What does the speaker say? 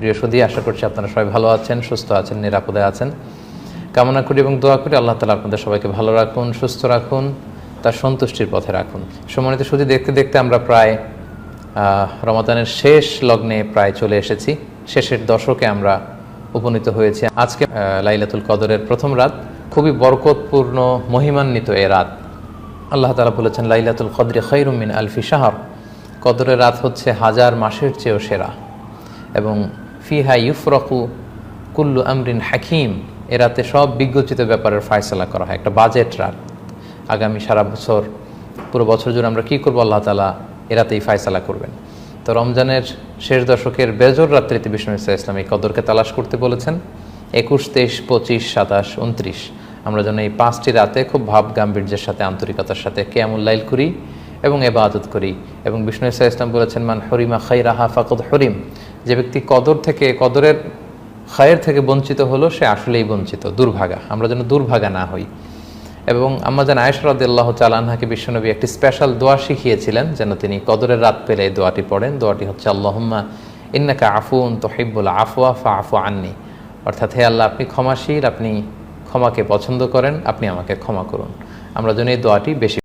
প্রিয় সুদী আশা করছি আপনারা সবাই ভালো আছেন, সুস্থ আছেন, নিরাপদে আছেন। কামনা করি এবং দোয়া করি আল্লাহ তালা আপনাদের সবাইকে ভালো রাখুন, সুস্থ রাখুন, তার সন্তুষ্টির পথে রাখুন। সম্মানিত সুদী দেখতে দেখতে আমরা প্রায় রমাদানের শেষ লগ্নে প্রায় চলে এসেছি। শেষের দশকে আমরা উপনীত হয়েছি। আজকে লাইলাতুল কদরের প্রথম রাত, খুবই বরকতপূর্ণ, মহিমান্বিত এ রাত। আল্লাহ তালা বলেছেন, লাইলাতুল কদরে খৈরুমিন আলফি শাহর। কদরের রাত হচ্ছে হাজার মাসের চেয়েও সেরা। এবং ফিহা ইউফরকু কুল্লু আমরিন হাকিম। এ রাতে সব বিজ্ঞচিত ব্যাপারের ফায়সলা করা হয়। একটা বাজেট রাত। আগামী সারা বছর, পুরো বছর জুড়ে আমরা কী করব আল্লাহ তালা এ রাতেই ফায়সালা করবেন। তো রমজানের শেষ দশকের বেজর রাত্রিতে বিষ্ণু ইসা ইসলাম এই কদরকে তালাশ করতে বলেছেন। একুশ, তেইশ, পঁচিশ, সাতাশ, উনত্রিশ। আমরা যেন এই পাঁচটি রাতে খুব ভাব গাম্ভীর্যের সাথে, আন্তরিকতার সাথে কেয়ামুল্লাইল করি এবং এবাদত করি। এবং বিষ্ণু ইসা ইসলাম বলেছেন, মান হরিমা খাই রাহা ফাকদ হরিম। যে ব্যক্তি কদর থেকে, কদরের খায়ের থেকে বঞ্চিত হলো, সে আসলেই বঞ্চিত, দুর্ভাগা। আমরা যেন দুর্ভাগা না হই। এবং আমাজান আয়সরাদ্দাল্লাহ চালানহাকে বিশ্বনবী একটি স্পেশাল দোয়া শিখিয়েছিলেন, যেন তিনি কদরের রাত পেলে এই দোয়াটি পড়েন। দোয়াটি হচ্ছে, আল্লাহম্মা ইন্নাকা আফুন তোহিব্বুল আফওয়া ফা আফু আননি। অর্থাৎ, হে আল্লাহ, আপনি ক্ষমাশীল, আপনি ক্ষমাকে পছন্দ করেন, আপনি আমাকে ক্ষমা করুন। আমরা যেন এই দোয়াটি বেশি